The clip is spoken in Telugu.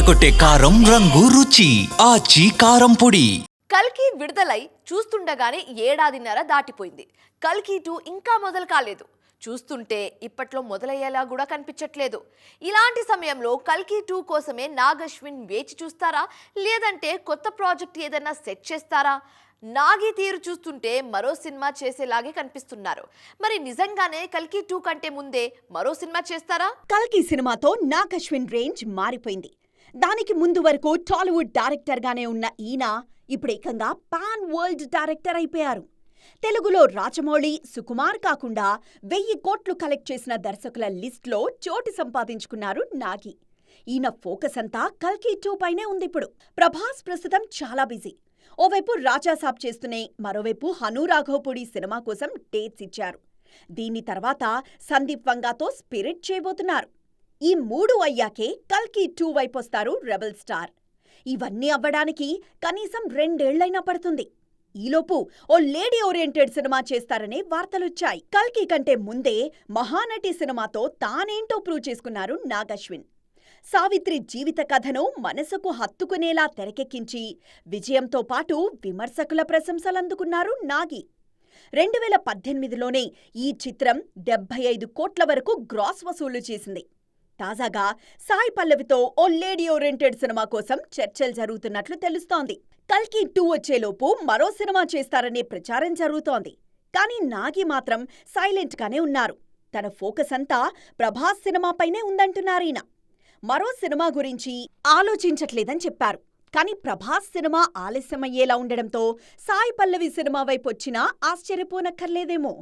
అదరగొట్టే కారం రంగు రుచి. ఆచి కారం పొడి. కల్కి విడుదలై చూస్తుండగానే ఏడాదిన్నర దాటిపోయింది. కల్కి టూ ఇంకా మొదలు కాలేదు. చూస్తుంటే ఇప్పట్లో మొదలయ్యేలా కూడా కనిపించట్లేదు. ఇలాంటి సమయంలో కల్కి టూ కోసమే నాగశ్విన్ వేచి చూస్తారా? లేదంటే కొత్త ప్రాజెక్ట్ ఏదైనా సెట్ చేస్తారా? నాగి తీరు చూస్తుంటే మరో సినిమా చేసేలాగే కనిపిస్తున్నారు. మరి నిజంగానే కల్కి టూ కంటే ముందే మరో సినిమా చేస్తారా? కల్కి సినిమాతో నాగ్ అశ్విన్ రేంజ్ మారిపోయింది. దానికి ముందు వరకు టాలీవుడ్ డైరెక్టర్గానే ఉన్న ఈయన ఇప్పుడు ఏకంగా పాన్ వరల్డ్ డైరెక్టర్ అయిపోయారు. తెలుగులో రాజమౌళి సుకుమార్ కాకుండా వెయ్యి కోట్లు కలెక్ట్ చేసిన దర్శకుల లిస్ట్లో చోటు సంపాదించుకున్నారు నాగి. ఈయన ఫోకస్ అంతా కల్కి టూ పైనే ఉంది ఇప్పుడు. ప్రభాస్ ప్రస్తుతం చాలా బిజీ. ఓవైపు రాజాసాబ్ చేస్తూనే మరోవైపు హను రాఘవపూడి సినిమా కోసం డేట్స్ ఇచ్చారు. దీని తర్వాత సందీప్ వంగాతో స్పిరిట్ చేయబోతున్నారు. ఈ మూడు అయ్యాకే కల్కి టూ వైపొస్తారు రెబల్ స్టార్. ఇవన్నీ అవ్వడానికి కనీసం రెండేళ్ళైనా పడుతుంది. ఈలోపు ఓ లేడీ ఓరియంటెడ్ సినిమా చేస్తారనే వార్తలొచ్చాయి. కల్కి కంటే ముందే మహానటి సినిమాతో తానేంటో ప్రూవ్ చేసుకున్నారు నాగశ్విన్. సావిత్రి జీవిత కథను మనసుకు హత్తుకునేలా తెరకెక్కించి విజయంతో పాటు విమర్శకుల ప్రశంసలందుకున్నారు నాగి. రెండు వేల పద్దెనిమిదిలోనే ఈ చిత్రం డెబ్బై ఐదు కోట్ల వరకు గ్రాస్ వసూలు చేసింది. తాజాగా సాయి పల్లవితో ఓ లేడీ ఓరియంటెడ్ సినిమా కోసం చర్చలు జరుగుతున్నట్లు తెలుస్తోంది. కల్కి టూ వచ్చేలోపు మరో సినిమా చేస్తారనే ప్రచారం జరుగుతోంది. కానీ నాగి మాత్రం సైలెంట్గానే ఉన్నారు. తన ఫోకస్ అంతా ప్రభాస్ సినిమాపైనే ఉందంటున్నారీన మరో సినిమా గురించి ఆలోచించట్లేదని చెప్పారు. కానీ ప్రభాస్ సినిమా ఆలస్యమయ్యేలా ఉండడంతో సాయి పల్లవి సినిమా వైపు వచ్చినా ఆశ్చర్యపోనక్కర్లేదేమో.